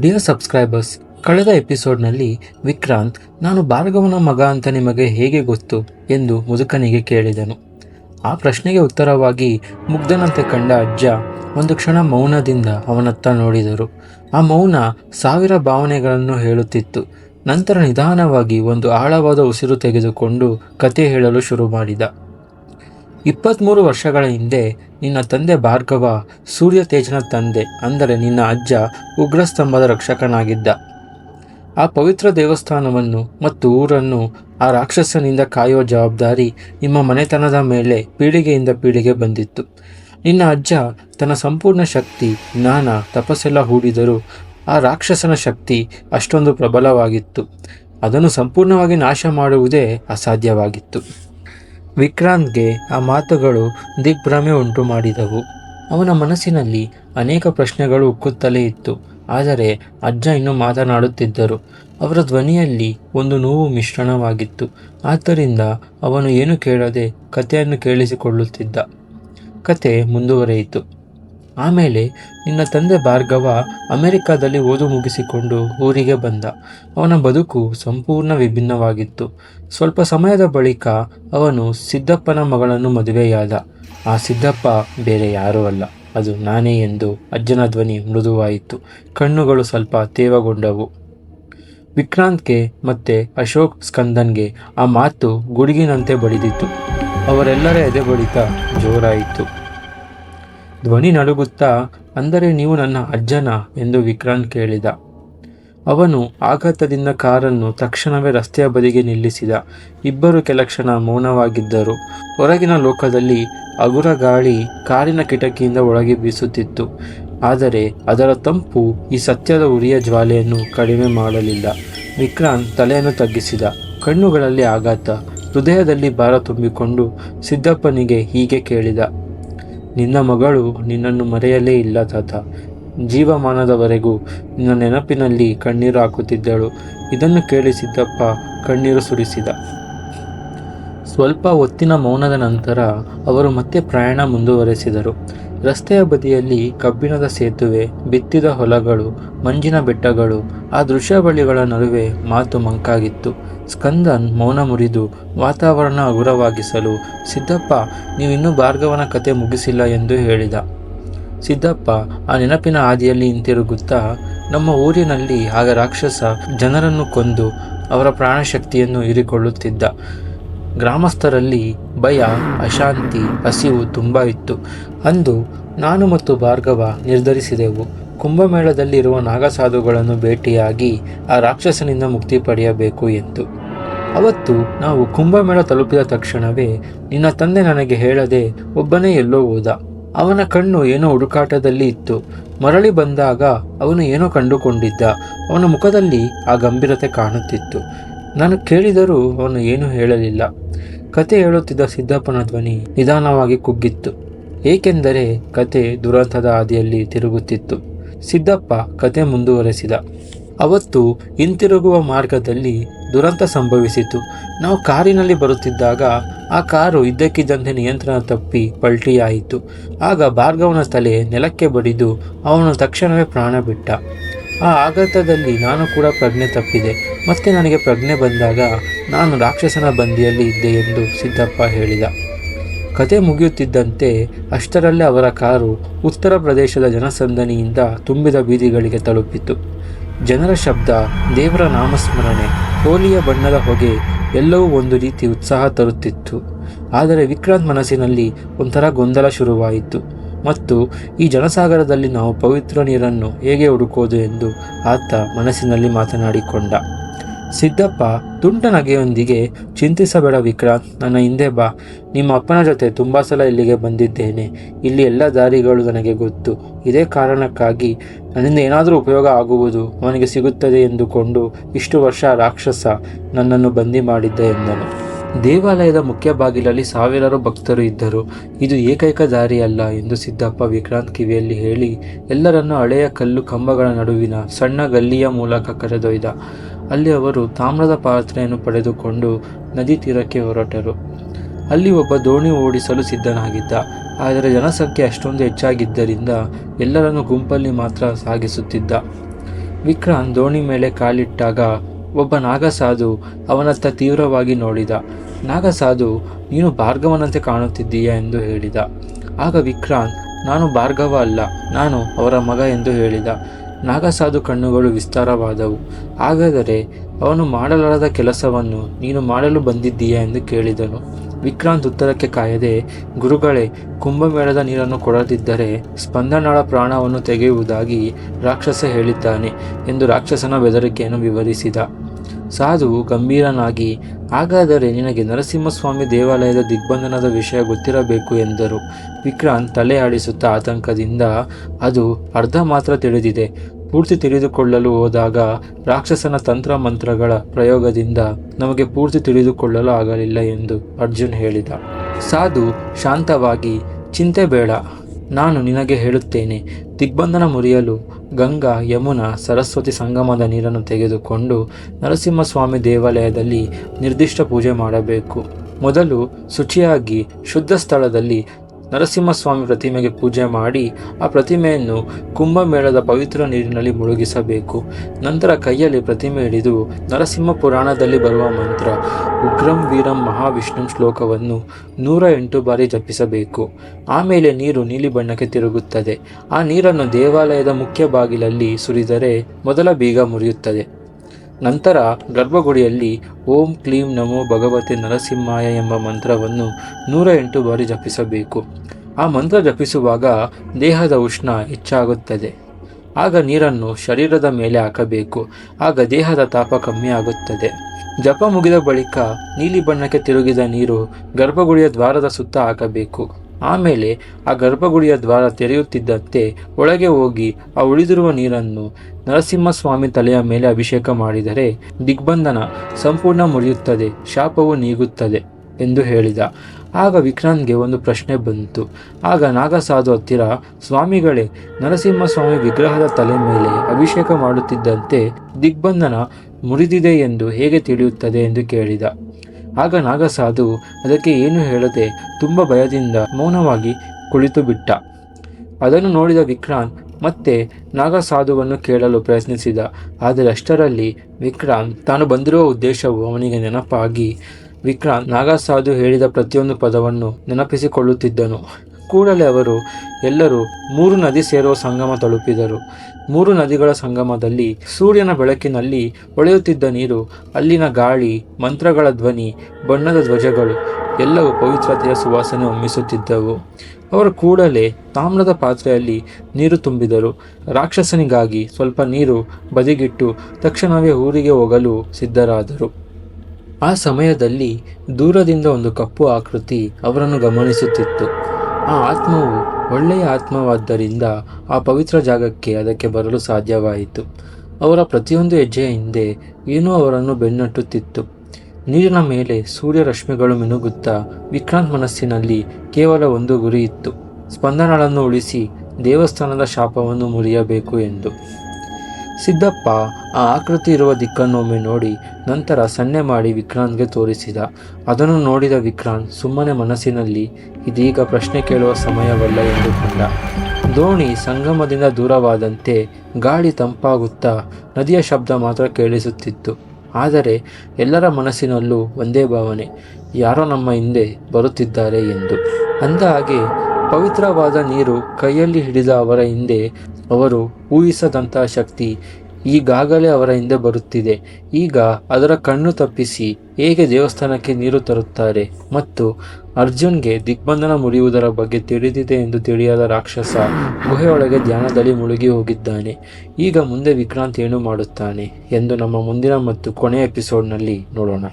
Dear subscribers ಕಳೆದ ಎಪಿಸೋಡ್ನಲ್ಲಿ ವಿಕ್ರಾಂತ್, ನಾನು ಭಾರ್ಗವನ ಮಗ ಅಂತ ನಿಮಗೆ ಹೇಗೆ ಗೊತ್ತು? ಎಂದು ಮುದುಕನಿಗೆ ಕೇಳಿದನು. ಆ ಪ್ರಶ್ನೆಗೆ ಉತ್ತರವಾಗಿ ಮುಗ್ಧನಂತೆ ಕಂಡ ಅಜ್ಜ ಒಂದು ಕ್ಷಣ ಮೌನದಿಂದ ಅವನತ್ತ ನೋಡಿದರು. ಆ ಮೌನ ಸಾವಿರ ಭಾವನೆಗಳನ್ನು ಹೇಳುತ್ತಿತ್ತು. ನಂತರ ನಿಧಾನವಾಗಿ ಒಂದು ಆಳವಾದ ಉಸಿರು ತೆಗೆದುಕೊಂಡು ಕತೆ ಹೇಳಲು ಶುರು ಮಾಡಿದ. ಇಪ್ಪತ್ತ್ಮೂರು ವರ್ಷಗಳ ಹಿಂದೆ ನಿನ್ನ ತಂದೆ ಭಾರ್ಗವ ಸೂರ್ಯ ತೇಜನ ತಂದೆ, ಅಂದರೆ ನಿನ್ನ ಅಜ್ಜ ಉಗ್ರಸ್ತಂಭದ ರಕ್ಷಕನಾಗಿದ್ದ. ಆ ಪವಿತ್ರ ದೇವಸ್ಥಾನವನ್ನು ಮತ್ತು ಊರನ್ನು ಆ ರಾಕ್ಷಸನಿಂದ ಕಾಯುವ ಜವಾಬ್ದಾರಿ ನಿಮ್ಮ ಮನೆತನದ ಮೇಲೆ ಪೀಳಿಗೆಯಿಂದ ಪೀಳಿಗೆ ಬಂದಿತ್ತು. ನಿನ್ನ ಅಜ್ಜ ತನ್ನ ಸಂಪೂರ್ಣ ಶಕ್ತಿ, ಜ್ಞಾನ, ತಪಸ್ಸೆಲ್ಲ ಹೂಡಿದರೂ ಆ ರಾಕ್ಷಸನ ಶಕ್ತಿ ಅಷ್ಟೊಂದು ಪ್ರಬಲವಾಗಿತ್ತು. ಅದನ್ನು ಸಂಪೂರ್ಣವಾಗಿ ನಾಶ ಮಾಡುವುದೇ ಅಸಾಧ್ಯವಾಗಿತ್ತು. ವಿಕ್ರಾಂತ್ಗೆ ಆ ಮಾತುಗಳು ದಿಗ್ಭ್ರಮೆ ಉಂಟು ಮಾಡಿದವು ಅವನ ಮನಸ್ಸಿನಲ್ಲಿ ಅನೇಕ ಪ್ರಶ್ನೆಗಳು ಉಕ್ಕುತ್ತಲೇ ಇತ್ತು. ಆದರೆ ಅಜ್ಜ ಇನ್ನೂ ಮಾತನಾಡುತ್ತಿದ್ದರು. ಅವರ ಧ್ವನಿಯಲ್ಲಿ ಒಂದು ನೋವು ಮಿಶ್ರಣವಾಗಿತ್ತು. ಆದ್ದರಿಂದ ಅವನು ಏನು ಕೇಳದೆ ಕಥೆಯನ್ನು ಕೇಳಿಸಿಕೊಳ್ಳುತ್ತಿದ್ದ. ಕತೆ ಮುಂದುವರಿಯಿತು. ಆಮೇಲೆ ನಿನ್ನ ತಂದೆ ಭಾರ್ಗವ ಅಮೆರಿಕಾದಲ್ಲಿ ಓದು ಮುಗಿಸಿಕೊಂಡು ಊರಿಗೆ ಬಂದ. ಅವನ ಬದುಕು ಸಂಪೂರ್ಣ ವಿಭಿನ್ನವಾಗಿತ್ತು. ಸ್ವಲ್ಪ ಸಮಯದ ಬಳಿಕ ಅವನು ಸಿದ್ದಪ್ಪನ ಮಗಳನ್ನು ಮದುವೆಯಾದ. ಆ ಸಿದ್ದಪ್ಪ ಬೇರೆ ಯಾರೂ ಅಲ್ಲ. ಅದು ನಾನೇ ಎಂದು ಅಜ್ಜನ ಧ್ವನಿ ಮೃದುವಾಯಿತು. ಕಣ್ಣುಗಳು ಸ್ವಲ್ಪ ತೇವಗೊಂಡವು. ವಿಕ್ರಾಂತ್ಗೆ ಮತ್ತೆ ಅಶೋಕ್ ಸ್ಕಂದನ್ಗೆ ಆ ಮಾತು ಗುಡುಗಿನಂತೆ ಬಡಿದಿತ್ತು. ಅವರೆಲ್ಲರ ಎದೆ ಬಳಿಕ ಜೋರಾಯಿತು. ಧ್ವನಿ ನಡುಗುತ್ತಾ, ಅಂದರೆ ನೀವು ನನ್ನ ಅಜ್ಜನ? ಎಂದು ವಿಕ್ರಾಂತ್ ಕೇಳಿದ. ಅವನು ಆಘಾತದಿಂದ ಕಾರನ್ನು ತಕ್ಷಣವೇ ರಸ್ತೆಯ ಬದಿಗೆ ನಿಲ್ಲಿಸಿದ. ಇಬ್ಬರು ಕೆಲ ಕ್ಷಣ ಮೌನವಾಗಿದ್ದರು. ಹೊರಗಿನ ಲೋಕದಲ್ಲಿ ಅಗುರ ಗಾಳಿ ಕಾರಿನ ಕಿಟಕಿಯಿಂದ ಒಳಗೆ ಬೀಸುತ್ತಿತ್ತು. ಆದರೆ ಅದರ ತಂಪು ಈ ಸತ್ಯದ ಉರಿಯ ಜ್ವಾಲೆಯನ್ನು ಕಡಿಮೆ ಮಾಡಲಿಲ್ಲ. ವಿಕ್ರಾಂತ್ ತಲೆಯನ್ನು ತಗ್ಗಿಸಿದ. ಕಣ್ಣುಗಳಲ್ಲಿ ಆಘಾತ. ಹೃದಯದಲ್ಲಿ ಭಾರ ತುಂಬಿಕೊಂಡು ಸಿದ್ದಪ್ಪನಿಗೆ ಹೀಗೆ ಕೇಳಿದ ನಿನ್ನ ಮಗಳು ನಿನ್ನನ್ನು ಮರೆಯಲೇ ಇಲ್ಲ, ತಾತ. ಜೀವಮಾನದವರೆಗೂ ನಿನ್ನ ನೆನಪಿನಲ್ಲಿ ಕಣ್ಣೀರು ಹಾಕುತ್ತಿದ್ದಳು. ಇದನ್ನು ಕೇಳಿ ಸಿದ್ದಪ್ಪ ಕಣ್ಣೀರು ಸುರಿಸಿದ. ಸ್ವಲ್ಪ ಹೊತ್ತಿನ ಮೌನದ ನಂತರ ಅವರು ಮತ್ತೆ ಪ್ರಯಾಣ ಮುಂದುವರೆಸಿದರು. ರಸ್ತೆಯ ಬದಿಯಲ್ಲಿ ಕಬ್ಬಿಣದ ಸೇತುವೆ, ಬಿತ್ತಿದ ಹೊಲಗಳು, ಮಂಜಿನ ಬೆಟ್ಟಗಳು, ಆ ದೃಶ್ಯಾವಳಿಗಳ ನಡುವೆ ಮಾತು ಮಂಕಾಗಿತ್ತು. ಸ್ಕಂದನ್ ಮೌನ ಮುರಿದು ವಾತಾವರಣ ಹಗುರವಾಗಿಸಲು, ಸಿದ್ದಪ್ಪ, ನೀವಿನ್ನೂ ಭಾರ್ಗವನ ಕತೆ ಮುಗಿಸಿಲ್ಲ ಎಂದು ಹೇಳಿದ. ಸಿದ್ದಪ್ಪ, ಆ ನೆನಪಿನ ಹಾದಿಯಲ್ಲಿ ಹಿಂತಿರುಗುತ್ತಾ, ನಮ್ಮ ಊರಿನಲ್ಲಿ ಆಗ ರಾಕ್ಷಸ ಜನರನ್ನು ಕೊಂದು ಅವರ ಪ್ರಾಣಶಕ್ತಿಯನ್ನು ಹೀರಿಕೊಳ್ಳುತ್ತಿದ್ದ. ಗ್ರಾಮಸ್ಥರಲ್ಲಿ ಭಯ, ಅಶಾಂತಿ, ಹಸಿವು ತುಂಬ ಇತ್ತು. ಅಂದು ನಾನು ಮತ್ತು ಭಾರ್ಗವ ನಿರ್ಧರಿಸಿದೆವು. ಕುಂಭಮೇಳದಲ್ಲಿರುವ ನಾಗಸಾಧುಗಳನ್ನು ಭೇಟಿಯಾಗಿ ಆ ರಾಕ್ಷಸನಿಂದ ಮುಕ್ತಿ ಪಡೆಯಬೇಕು ಎಂದು. ಅವತ್ತು ನಾವು ಕುಂಭಮೇಳ ತಲುಪಿದ ತಕ್ಷಣವೇ ನಿನ್ನ ತಂದೆ ನನಗೆ ಹೇಳದೆ ಒಬ್ಬನೇ ಎಲ್ಲೋ ಹೋದ. ಅವನ ಕಣ್ಣು ಏನೋ ಹುಡುಕಾಟದಲ್ಲಿ ಇತ್ತು. ಮರಳಿ ಬಂದಾಗ ಅವನು ಏನೋ ಕಂಡುಕೊಂಡಿದ್ದ. ಅವನ ಮುಖದಲ್ಲಿ ಆ ಗಂಭೀರತೆ ಕಾಣುತ್ತಿತ್ತು. ನಾನು ಕೇಳಿದರೂ ಅವನು ಏನೂ ಹೇಳಲಿಲ್ಲ. ಕತೆ ಹೇಳುತ್ತಿದ್ದ ಸಿದ್ದಪ್ಪನ ಧ್ವನಿ ನಿಧಾನವಾಗಿ ಕುಗ್ಗಿತ್ತು. ಏಕೆಂದರೆ ಕತೆ ದುರಂತದ ಹಾದಿಯಲ್ಲಿ ತಿರುಗುತ್ತಿತ್ತು. ಸಿದ್ದಪ್ಪ ಕತೆ ಮುಂದುವರೆಸಿದ. ಅವತ್ತು ಹಿಂತಿರುಗುವ ಮಾರ್ಗದಲ್ಲಿ ದುರಂತ ಸಂಭವಿಸಿತು. ನಾವು ಕಾರಿನಲ್ಲಿ ಬರುತ್ತಿದ್ದಾಗ ಆ ಕಾರು ಇದ್ದಕ್ಕಿದ್ದಂತೆ ನಿಯಂತ್ರಣ ತಪ್ಪಿ ಪಲ್ಟಿಯಾಯಿತು. ಆಗ ಭಾರ್ಗವನ ತಲೆ ನೆಲಕ್ಕೆ ಬಡಿದು ಅವನು ತಕ್ಷಣವೇ ಪ್ರಾಣ ಬಿಟ್ಟ. ಆ ಆಘಾತದಲ್ಲಿ ನಾನು ಕೂಡ ಪ್ರಜ್ಞೆ ತಪ್ಪಿದೆ. ಮತ್ತೆ ನನಗೆ ಪ್ರಜ್ಞೆ ಬಂದಾಗ ನಾನು ರಾಕ್ಷಸನ ಬಂದಿಯಲ್ಲಿ ಇದ್ದೆ ಎಂದು ಸಿದ್ದಪ್ಪ ಹೇಳಿದ. ಕತೆ ಮುಗಿಯುತ್ತಿದ್ದಂತೆ ಅಷ್ಟರಲ್ಲೇ ಅವರ ಕಾರು ಉತ್ತರ ಪ್ರದೇಶದ ಜನಸಂದಣಿಯಿಂದ ತುಂಬಿದ ಬೀದಿಗಳಿಗೆ ತಲುಪಿತು. ಜನರ ಶಬ್ದ, ದೇವರ ನಾಮಸ್ಮರಣೆ, ಹೋಲಿಯ ಬಣ್ಣದ ಹೊಗೆ ಎಲ್ಲವೂ ಒಂದು ರೀತಿ ಉತ್ಸಾಹ ತರುತ್ತಿತ್ತು. ಆದರೆ ವಿಕ್ರಾಂತ್ ಮನಸ್ಸಿನಲ್ಲಿ ಒಂಥರ ಗೊಂದಲ ಶುರುವಾಯಿತು. ಮತ್ತು ಈ ಜನಸಾಗರದಲ್ಲಿ ನಾವು ಪವಿತ್ರ ನೀರನ್ನು ಹೇಗೆ ಹುಡುಕೋದು ಎಂದು ಆತ ಮನಸ್ಸಿನಲ್ಲಿ ಮಾತನಾಡಿಕೊಂಡ. ಸಿದ್ದಪ್ಪ, ತುಂಟ ನಗೆಯೊಂದಿಗೆ, ಚಿಂತಿಸಬೇಡ ವಿಕ್ರಾಂತ್ ನನ್ನ ಹಿಂದೆ ಬಾ. ನಿಮ್ಮ ಅಪ್ಪನ ಜೊತೆ ತುಂಬ ಸಲ ಇಲ್ಲಿಗೆ ಬಂದಿದ್ದೇನೆ. ಇಲ್ಲಿ ಎಲ್ಲ ದಾರಿಗಳು ನನಗೆ ಗೊತ್ತು. ಇದೇ ಕಾರಣಕ್ಕಾಗಿ ನನ್ನಿಂದ ಏನಾದರೂ ಉಪಯೋಗ ಆಗುವುದು ಅವನಿಗೆ ಸಿಗುತ್ತದೆ ಎಂದುಕೊಂಡು ಇಷ್ಟು ವರ್ಷ ರಾಕ್ಷಸ ನನ್ನನ್ನು ಬಂದಿ ಮಾಡಿದ್ದೆ ಎಂದನು. ದೇವಾಲಯದ ಮುಖ್ಯ ಬಾಗಿಲಲ್ಲಿ ಸಾವಿರಾರು ಭಕ್ತರು ಇದ್ದರು. ಇದು ಏಕೈಕ ದಾರಿಯಲ್ಲ ಎಂದು ಸಿದ್ದಪ್ಪ ವಿಕ್ರಾಂತ್ ಕಿವಿಯಲ್ಲಿ ಹೇಳಿ, ಎಲ್ಲರನ್ನು ಹಳೆಯ ಕಲ್ಲು ಕಂಬಗಳ ನಡುವಿನ ಸಣ್ಣ ಗಲ್ಲಿಯ ಮೂಲಕ ಕರೆದೊಯ್ದ. ಅಲ್ಲಿ ಅವರು ತಾಮ್ರದ ಪಾತ್ರೆಯನ್ನು ಪಡೆದುಕೊಂಡು ನದಿ ತೀರಕ್ಕೆ ಹೊರಟರು. ಅಲ್ಲಿ ಒಬ್ಬ ದೋಣಿ ಓಡಿಸಲು ಸಿದ್ಧನಾಗಿದ್ದ. ಆದರೆ ಜನಸಂಖ್ಯೆ ಅಷ್ಟೊಂದು ಹೆಚ್ಚಾಗಿದ್ದರಿಂದ ಎಲ್ಲರನ್ನು ಗುಂಪಲ್ಲಿ ಮಾತ್ರ ಸಾಗಿಸುತ್ತಿದ್ದ. ವಿಕ್ರಾಂತ್ ದೋಣಿ ಮೇಲೆ ಕಾಲಿಟ್ಟಾಗ ಒಬ್ಬ ನಾಗಸಾಧು ಅವನತ್ತ ತೀವ್ರವಾಗಿ ನೋಡಿದ. ನಾಗಸಾಧು, ನೀನು ಭಾರ್ಗವನಂತೆ ಕಾಣುತ್ತಿದ್ದೀಯ ಎಂದು ಹೇಳಿದ. ಆಗ ವಿಕ್ರಾಂತ್, ನಾನು ಭಾರ್ಗವ ಅಲ್ಲ, ನಾನು ಅವರ ಮಗ ಎಂದು ಹೇಳಿದ. ನಾಗಸಾಧು ಕಣ್ಣುಗಳು ವಿಸ್ತಾರವಾದವು. ಹಾಗಾದರೆ ಅವನು ಮಾಡಲಾರದ ಕೆಲಸವನ್ನು ನೀನು ಮಾಡಲು ಬಂದಿದ್ದೀಯಾ ಎಂದು ಕೇಳಿದನು. ವಿಕ್ರಾಂತ್ ಉತ್ತರಕ್ಕೆ ಕಾಯದೆ, ಗುರುಗಳೇ, ಕುಂಭಮೇಳದ ನೀರನ್ನು ಕೊಡದಿದ್ದರೆ ಸ್ಪಂದನಾಳ ಪ್ರಾಣವನ್ನು ತೆಗೆಯುವುದಾಗಿ ರಾಕ್ಷಸ ಹೇಳಿದ್ದಾನೆ ಎಂದು ರಾಕ್ಷಸನ ಬೆದರಿಕೆಯನ್ನು ವಿವರಿಸಿದ. ಸಾಧು ಗಂಭೀರನಾಗಿ ಹಾಗಾದರೆ ನಿನಗೆ ನರಸಿಂಹಸ್ವಾಮಿ ದೇವಾಲಯದ ದಿಗ್ಬಂಧನದ ವಿಷಯ ಗೊತ್ತಿರಬೇಕು ಎಂದರು. ವಿಕ್ರಾಂತ್ ತಲೆ ಆಡಿಸುತ್ತಾ ಆತಂಕದಿಂದ ಅದು ಅರ್ಧ ಮಾತ್ರ ತಿಳಿದಿದೆ. ಪೂರ್ತಿ ತಿಳಿದುಕೊಳ್ಳಲು ಹೋದಾಗ ರಾಕ್ಷಸನ ತಂತ್ರ ಮಂತ್ರಗಳ ಪ್ರಯೋಗದಿಂದ ನಮಗೆ ಪೂರ್ತಿ ತಿಳಿದುಕೊಳ್ಳಲು ಆಗಲಿಲ್ಲ ಎಂದು ಅರ್ಜುನ್ ಹೇಳಿದ. ಸಾಧು ಶಾಂತವಾಗಿ, ಚಿಂತೆ ಬೇಡ. ನಾನು ನಿನಗೆ ಹೇಳುತ್ತೇನೆ, ದಿಗ್ಬಂಧನ ಮುರಿಯಲು ಗಂಗಾ, ಯಮುನಾ, ಸರಸ್ವತಿ ಸಂಗಮದ ನೀರನ್ನು ತೆಗೆದುಕೊಂಡು ನರಸಿಂಹಸ್ವಾಮಿ ದೇವಾಲಯದಲ್ಲಿ ನಿರ್ದಿಷ್ಟ ಪೂಜೆ ಮಾಡಬೇಕು. ಮೊದಲು ಶುಚಿಯಾಗಿ ಶುದ್ಧ ಸ್ಥಳದಲ್ಲಿ ನರಸಿಂಹಸ್ವಾಮಿ ಪ್ರತಿಮೆಗೆ ಪೂಜೆ ಮಾಡಿ ಆ ಪ್ರತಿಮೆಯನ್ನು ಕುಂಭಮೇಳದ ಪವಿತ್ರ ನೀರಿನಲ್ಲಿ ಮುಳುಗಿಸಬೇಕು. ನಂತರ ಕೈಯಲ್ಲಿ ಪ್ರತಿಮೆ ಹಿಡಿದು ನರಸಿಂಹ ಪುರಾಣದಲ್ಲಿ ಬರುವ ಮಂತ್ರ, ಉಗ್ರಂ ವೀರಂ ಮಹಾವಿಷ್ಣು ಶ್ಲೋಕವನ್ನು ನೂರ ಎಂಟು ಬಾರಿ ಜಪಿಸಬೇಕು. ಆಮೇಲೆ ನೀರು ನೀಲಿ ಬಣ್ಣಕ್ಕೆ ತಿರುಗುತ್ತದೆ. ಆ ನೀರನ್ನು ದೇವಾಲಯದ ಮುಖ್ಯ ಬಾಗಿಲಲ್ಲಿ ಸುರಿದರೆ ಮೊದಲ ಬೀಗ ಮುರಿಯುತ್ತದೆ. ನಂತರ ಗರ್ಭಗುಡಿಯಲ್ಲಿ ಓಂ ಕ್ಲೀಂ ನಮೋ ಭಗವತಿ ನರಸಿಂಹಾಯ ಎಂಬ ಮಂತ್ರವನ್ನು ನೂರ ಎಂಟು ಬಾರಿ ಜಪಿಸಬೇಕು. ಆ ಮಂತ್ರ ಜಪಿಸುವಾಗ ದೇಹದ ಉಷ್ಣ ಹೆಚ್ಚಾಗುತ್ತದೆ. ಆಗ ನೀರನ್ನು ಶರೀರದ ಮೇಲೆ ಹಾಕಬೇಕು. ಆಗ ದೇಹದ ತಾಪ ಕಮ್ಮಿ ಆಗುತ್ತದೆ. ಜಪ ಮುಗಿದ ಬಳಿಕ ನೀಲಿ ಬಣ್ಣಕ್ಕೆ ತಿರುಗಿದ ನೀರು ಗರ್ಭಗುಡಿಯ ದ್ವಾರದ ಸುತ್ತ ಹಾಕಬೇಕು. ಆಮೇಲೆ ಆ ಗರ್ಭಗುಡಿಯ ದ್ವಾರ ತೆರೆಯುತ್ತಿದ್ದಂತೆ ಒಳಗೆ ಹೋಗಿ ಆ ಉಳಿದಿರುವ ನೀರನ್ನು ನರಸಿಂಹಸ್ವಾಮಿ ತಲೆಯ ಮೇಲೆ ಅಭಿಷೇಕ ಮಾಡಿದರೆ ದಿಗ್ಬಂಧನ ಸಂಪೂರ್ಣ ಮುರಿಯುತ್ತದೆ, ಶಾಪವು ನೀಗುತ್ತದೆ ಎಂದು ಹೇಳಿದ. ಆಗ ವಿಕ್ರಾಂತ್ಗೆ ಒಂದು ಪ್ರಶ್ನೆ ಬಂತು. ಆಗ ನಾಗಸಾಧು ಹತ್ತಿರ, ಸ್ವಾಮಿಗಳೇ, ನರಸಿಂಹಸ್ವಾಮಿ ವಿಗ್ರಹದ ತಲೆ ಮೇಲೆ ಅಭಿಷೇಕ ಮಾಡುತ್ತಿದ್ದಂತೆ ದಿಗ್ಬಂಧನ ಮುರಿದಿದೆ ಎಂದು ಹೇಗೆ ತಿಳಿಯುತ್ತದೆ ಎಂದು ಕೇಳಿದ. ಆಗ ನಾಗಸಾಧು ಅದಕ್ಕೆ ಏನು ಹೇಳದೆ ತುಂಬ ಭಯದಿಂದ ಮೌನವಾಗಿ ಕುಳಿತು ಬಿಟ್ಟ. ಅದನ್ನು ನೋಡಿದ ವಿಕ್ರಾಂತ್ ಮತ್ತೆ ನಾಗಸಾಧುವನ್ನು ಕೇಳಲು ಪ್ರಯತ್ನಿಸಿದ. ಆದರೆ ಅಷ್ಟರಲ್ಲಿ ವಿಕ್ರಾಂತ್ ತಾನು ಬಂದಿರುವ ಉದ್ದೇಶವು ಅವನಿಗೆ ನೆನಪಾಗಿ ವಿಕ್ರಾಂತ್ ನಾಗಸಾಧು ಹೇಳಿದ ಪ್ರತಿಯೊಂದು ಪದವನ್ನು ನೆನಪಿಸಿಕೊಳ್ಳುತ್ತಿದ್ದನು. ಕೂಡಲೇ ಅವರು ಎಲ್ಲರೂ ಮೂರು ನದಿ ಸೇರುವ ಸಂಗಮ ತಲುಪಿದರು. ಮೂರು ನದಿಗಳ ಸಂಗಮದಲ್ಲಿ ಸೂರ್ಯನ ಬೆಳಕಿನಲ್ಲಿ ಹೊಳೆಯುತ್ತಿದ್ದ ನೀರು, ಅಲ್ಲಿನ ಗಾಳಿ, ಮಂತ್ರಗಳ ಧ್ವನಿ, ಬಣ್ಣದ ಧ್ವಜಗಳು, ಎಲ್ಲವೂ ಪವಿತ್ರತೆಯ ಸುವಾಸನೆ ಹೊಮ್ಮಿಸುತ್ತಿದ್ದವು. ಅವರು ಕೂಡಲೇ ತಾಮ್ರದ ಪಾತ್ರೆಯಲ್ಲಿ ನೀರು ತುಂಬಿದರು. ರಾಕ್ಷಸನಿಗಾಗಿ ಸ್ವಲ್ಪ ನೀರು ಬದಿಗಿಟ್ಟು ತಕ್ಷಣವೇ ಊರಿಗೆ ಹೋಗಲು ಸಿದ್ಧರಾದರು. ಆ ಸಮಯದಲ್ಲಿ ದೂರದಿಂದ ಒಂದು ಕಪ್ಪು ಆಕೃತಿ ಅವರನ್ನು ಗಮನಿಸುತ್ತಿತ್ತು. ಆ ಆತ್ಮವು ಒಳ್ಳೆಯ ಆತ್ಮವಾದ್ದರಿಂದ ಆ ಪವಿತ್ರ ಜಾಗಕ್ಕೆ ಅದಕ್ಕೆ ಬರಲು ಸಾಧ್ಯವಾಯಿತು. ಅವರ ಪ್ರತಿಯೊಂದು ಹೆಜ್ಜೆಯ ಹಿಂದೆ ಏನೋ ಅವರನ್ನು ಬೆನ್ನಟ್ಟುತ್ತಿತ್ತು. ನೀರಿನ ಮೇಲೆ ಸೂರ್ಯರಶ್ಮಿಗಳು ಮಿನುಗುತ್ತಾ ವಿಕ್ರಾಂತ್ ಮನಸ್ಸಿನಲ್ಲಿ ಕೇವಲ ಒಂದು ಗುರಿ ಇತ್ತು. ಸ್ಪಂದನಗಳನ್ನು ಉಳಿಸಿ ದೇವಸ್ಥಾನದ ಶಾಪವನ್ನು ಮುರಿಯಬೇಕು ಎಂದು. ಸಿದ್ದಪ್ಪ ಆ ಆಕೃತಿ ಇರುವ ದಿಕ್ಕನ್ನೊಮ್ಮೆ ನೋಡಿ ನಂತರ ಸನ್ನೆ ಮಾಡಿ ವಿಕ್ರಾಂತ್ಗೆ ತೋರಿಸಿದ. ಅದನ್ನು ನೋಡಿದ ವಿಕ್ರಾಂತ್ ಸುಮ್ಮನೆ ಮನಸ್ಸಿನಲ್ಲಿ, ಇದೀಗ ಪ್ರಶ್ನೆ ಕೇಳುವ ಸಮಯವಲ್ಲ ಎಂದುಕೊಂಡ ದೋಣಿ ಸಂಗಮದಿಂದ ದೂರವಾದಂತೆ ಗಾಳಿ ತಂಪಾಗುತ್ತಾ ನದಿಯ ಶಬ್ದ ಮಾತ್ರ ಕೇಳಿಸುತ್ತಿತ್ತು. ಆದರೆ ಎಲ್ಲರ ಮನಸ್ಸಿನಲ್ಲೂ ಒಂದೇ ಭಾವನೆ, ಯಾರೋ ನಮ್ಮ ಹಿಂದೆ ಬರುತ್ತಿದ್ದಾರೆ ಎಂದು. ಅಂದ ಹಾಗೆ ಪವಿತ್ರವಾದ ನೀರು ಕೈಯಲ್ಲಿ ಹಿಡಿದ ಅವರ ಹಿಂದೆ ಅವರು ಊಹಿಸದಂತಹ ಶಕ್ತಿ ಈಗಾಗಲೇ ಅವರ ಹಿಂದೆ ಬರುತ್ತಿದೆ. ಈಗ ಅದರ ಕಣ್ಣು ತಪ್ಪಿಸಿ ಹೇಗೆ ದೇವಸ್ಥಾನಕ್ಕೆ ನೀರು ತರುತ್ತಾರೆ ಮತ್ತು ಅರ್ಜುನ್ಗೆ ದಿಗ್ಬಂಧನ ಮುರಿಯುವುದರ ಬಗ್ಗೆ ತಿಳಿದಿದೆ ಎಂದು ತಿಳಿಯದ ರಾಕ್ಷಸ ಗುಹೆಯೊಳಗೆ ಧ್ಯಾನದಲ್ಲಿ ಮುಳುಗಿ ಹೋಗಿದ್ದಾನೆ. ಈಗ ಮುಂದೆ ವಿಕ್ರಾಂತ್ ಏನು ಮಾಡುತ್ತಾನೆ ಎಂದು ನಮ್ಮ ಮುಂದಿನ ಮತ್ತು ಕೊನೆಯ ಎಪಿಸೋಡ್ನಲ್ಲಿ ನೋಡೋಣ.